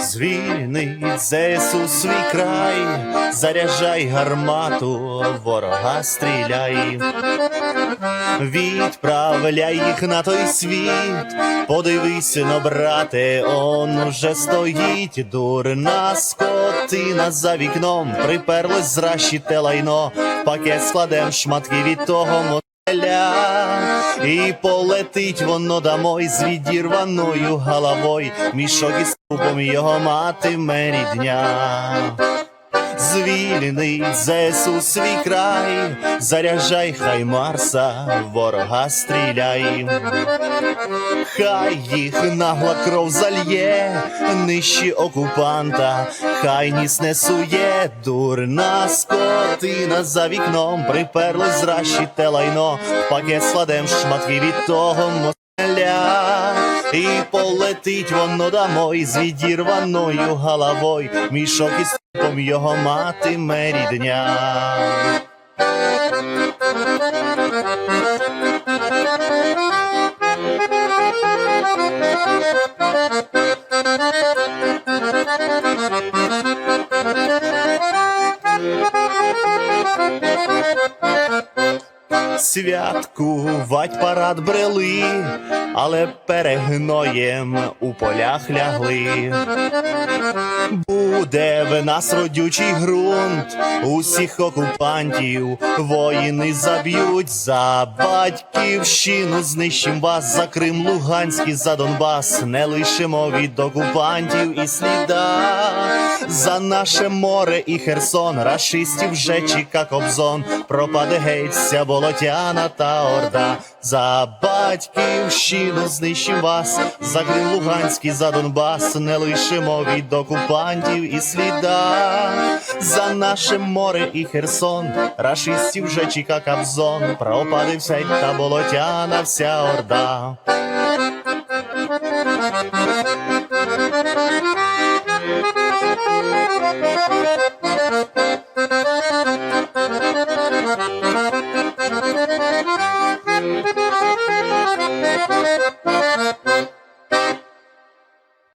Звільний ЗСУ свій край, заряджай гармату, ворога стріляй, відправляй їх на той світ, подивись но, брате, он уже стоїть, дурна скоро скотина за вікном, приперлось зращі те лайно, пакет складем шматки від того мотеля. І полетить воно домой з відірваною головою, мішок із трупом його матиме рідня. Звільнить ЗСУ свій край, заряджай хай Марса, ворога стріляй. Хай їх нагла кров зальє, нищі окупанта, хай ніс не сує, дурна скотина за вікном, приперлось зращі те лайно, в пакет складем шматки від того. І полетить воно домой з відірваною головою, мішок із трупом його матиме рідня. Святкувать парад брели, але перегноєм у полях лягли. Буде в нас родючий ґрунт, усіх окупантів воїни заб'ють за батьківщину, знищим вас за Крим, Луганський, за Донбас, не лишимо від окупантів і сліда. За наше море і Херсон, рашистів вже чека кобзон, пропаде геться болотяна та орда. За батьківщину знищим вас, за Крим Луганський, за Донбас, не лишимо від окупантів і сліда. За наше море і Херсон, рашистів вже чека кобзон, пропаде вся та болотяна вся орда.